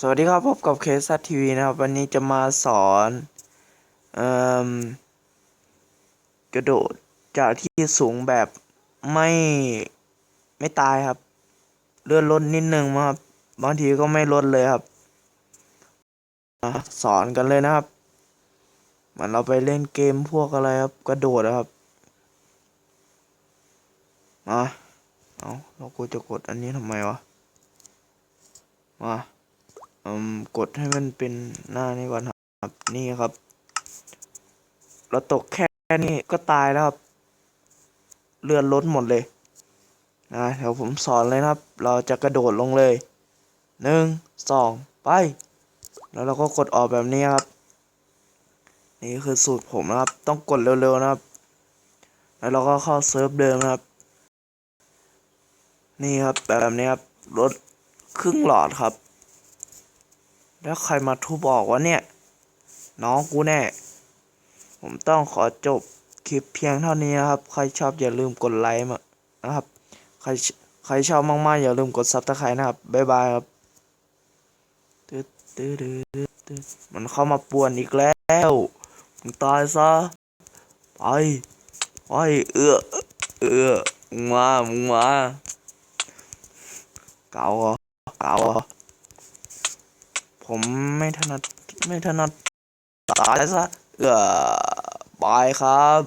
สวัสดีครับพบกับเคสทีวีนะครับ วันนี้จะมาสอนอกระโดดจากที่สูงแบบไม่ไม่ตายครับ เลื่อนลดนิดนึงมาครับบางทีก็ไม่ลดเลยครับอสอนกันเลยนะครับเหมือนเราไปเล่นเกมพวกอะไรครับ กระโดดนะครับมาเอาเรากูจะกดอันนี้ทำไมวะมา อืมกดให้มันเป็นหน้านี้ก่อนครับ นี่ครับ เราตกแค่นี้ก็ตายแล้วครับ เลือนลดหมดเลยนะเดี๋ยวผมสอนเลยนะครับ เราจะกระโดดลงเลยหนึ่งสองไป แล้วเราก็กดออกแบบนี้ครับ นี่คือสูตรผมนะครับ ต้องกดเร็วๆนะครับ แล้วเราก็เข้าเซิร์ฟเดิมนะครับ นี่ครับแบบนี้ครับลดครึ่งหลอดครับ แล้วใครมาทุบบอกว่าเนี่ย น้องกูแน่ ผมต้องขอจบคลิปเพียงเท่านี้นะครับ ใครชอบอย่าลืมกดไลค์มานะครับ ใครใครชอบมากๆ อย่าลืมกดซับสไครต์นะครับ บ๊ายบายครับมันเข้ามาป่วนอีกแล้วมึงตายซะ ไป ไป เอื้อเอื้อมึงมา มึงมา เก่าเหรอเก่าเหรอ ผมไม่ถนัด ไม่ถนัดสายซะเออบายครับ